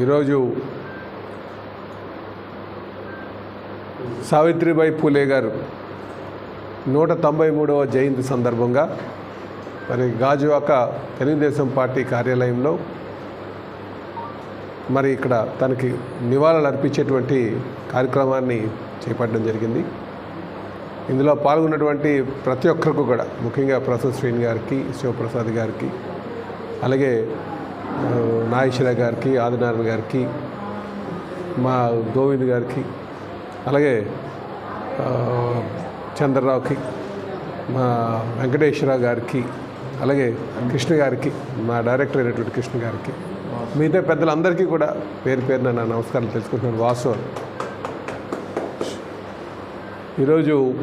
ఈరోజు సావిత్రిబాయి పూలే గారు నూట తొంభై మూడవ జయంతి సందర్భంగా మరి గాజువాక తెలుగుదేశం పార్టీ కార్యాలయంలో మరి ఇక్కడ తనకి నివాళులు అర్పించేటువంటి కార్యక్రమాన్ని చేపట్టడం జరిగింది. ఇందులో పాల్గొన్నటువంటి ప్రతి ఒక్కరికి కూడా ముఖ్యంగా ప్రసాద్ శ్రీని గారికి శివప్రసాద్ గారికి అలాగే నాగేశ్వర గారికి ఆదినారాయణ గారికి మా గోవింద్ గారికి అలాగే చంద్రరావుకి మా వెంకటేశ్వర గారికి అలాగే కృష్ణ గారికి మా డైరెక్టర్ అయినటువంటి కృష్ణ గారికి మిగతా పెద్దలందరికీ కూడా పేరు పేరున నా నమస్కారాలు తెలుసుకుంటున్నాను. వాసు ఈరోజు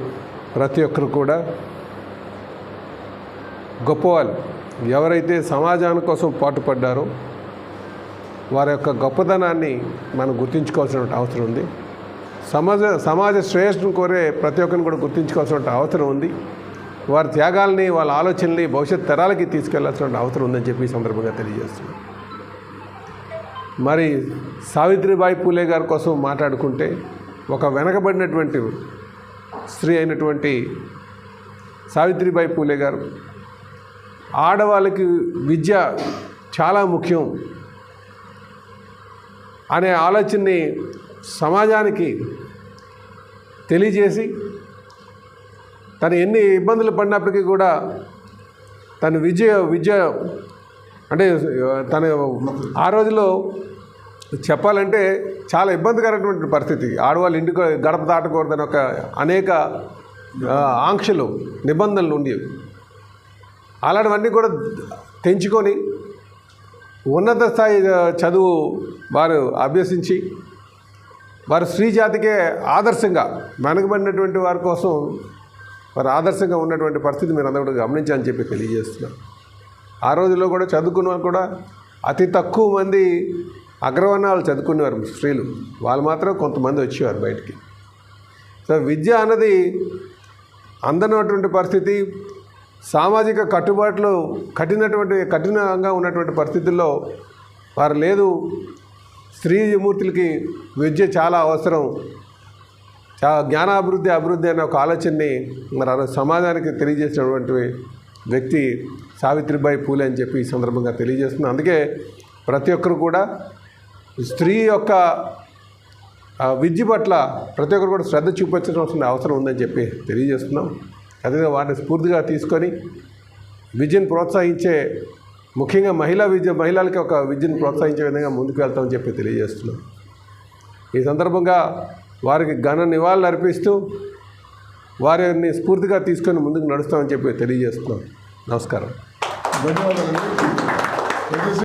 ప్రతి ఒక్కరు కూడా గొప్పవాళ్ళు. ఎవరైతే సమాజాని కోసం పాటుపడ్డారో వారి యొక్క గొప్పతనాన్ని మనం గుర్తించుకోవాల్సిన అవసరం ఉంది. సమాజ సమాజ శ్రేయస్సును కోరే ప్రతి ఒక్కరిని కూడా గుర్తించుకోవాల్సిన అవసరం ఉంది. వారి త్యాగాల్ని వాళ్ళ ఆలోచనల్ని భవిష్యత్ తరాలకి తీసుకెళ్ళాల్సిన అవసరం ఉందని చెప్పి సందర్భంగా తెలియజేస్తున్నాను. మరి సావిత్రిబాయి పూలే గారి కోసం మాట్లాడుకుంటే ఒక వెనకబడినటువంటి స్త్రీ అయినటువంటి సావిత్రిబాయి పూలే గారు ఆడవాళ్ళకి విద్య చాలా ముఖ్యం అనే ఆలోచనని సమాజానికి తెలియజేసి తను ఎన్ని ఇబ్బందులు పడినప్పటికీ కూడా తన విద్య విద్య అంటే తను ఆ రోజులో చెప్పాలంటే చాలా ఇబ్బందికరమైనటువంటి పరిస్థితి. ఆడవాళ్ళు ఇంటికి గడప దాటకూడదని ఒక అనేక ఆంక్షలు నిబంధనలు ఉండేవి. అలాంటివన్నీ కూడా తెంచుకొని ఉన్నత స్థాయి చదువు వారు అభ్యసించి వారు స్త్రీ జాతికే ఆదర్శంగా వెనకబడినటువంటి వారి కోసం వారు ఆదర్శంగా ఉన్నటువంటి పరిస్థితి మీరు అందరూ కూడా గమనించాలని చెప్పి తెలియజేస్తున్నాను. ఆ రోజుల్లో కూడా చదువుకున్న వాళ్ళు కూడా అతి తక్కువ మంది అగ్రవర్ణాలు చదువుకునేవారు స్త్రీలు. వాళ్ళు మాత్రం కొంతమంది వచ్చేవారు బయటికి. సో విద్య అన్నది అందనటువంటి పరిస్థితి సామాజిక కట్టుబాట్లు కఠినటువంటి కఠినంగా ఉన్నటువంటి పరిస్థితుల్లో వారు లేదు. స్త్రీ మూర్తులకి విద్య చాలా అవసరం. జ్ఞానాభివృద్ధి అభివృద్ధి అనే ఒక ఆలోచనని మరి సమాజానికి తెలియజేసినటువంటి వ్యక్తి సావిత్రిబాయి పూలే అని చెప్పి ఈ సందర్భంగా తెలియజేస్తుంది అందుకే ప్రతి ఒక్కరు కూడా స్త్రీ యొక్క విద్య పట్ల ప్రతి ఒక్కరు కూడా శ్రద్ధ చూపించాల్సిన అవసరం ఉందని చెప్పి తెలియజేస్తున్నాం. అదే వాటిని స్ఫూర్తిగా తీసుకొని విద్యను ప్రోత్సహించే ముఖ్యంగా మహిళా విద్య మహిళలకి ఒక విద్యను ప్రోత్సహించే విధంగా ముందుకు వెళ్తామని చెప్పి తెలియజేస్తున్నాం. ఈ సందర్భంగా వారికి ఘన నివాళులు అర్పిస్తూ వారిని స్ఫూర్తిగా తీసుకొని ముందుకు నడుస్తామని చెప్పి తెలియజేస్తున్నాం. నమస్కారం. ధన్యవాదాలు.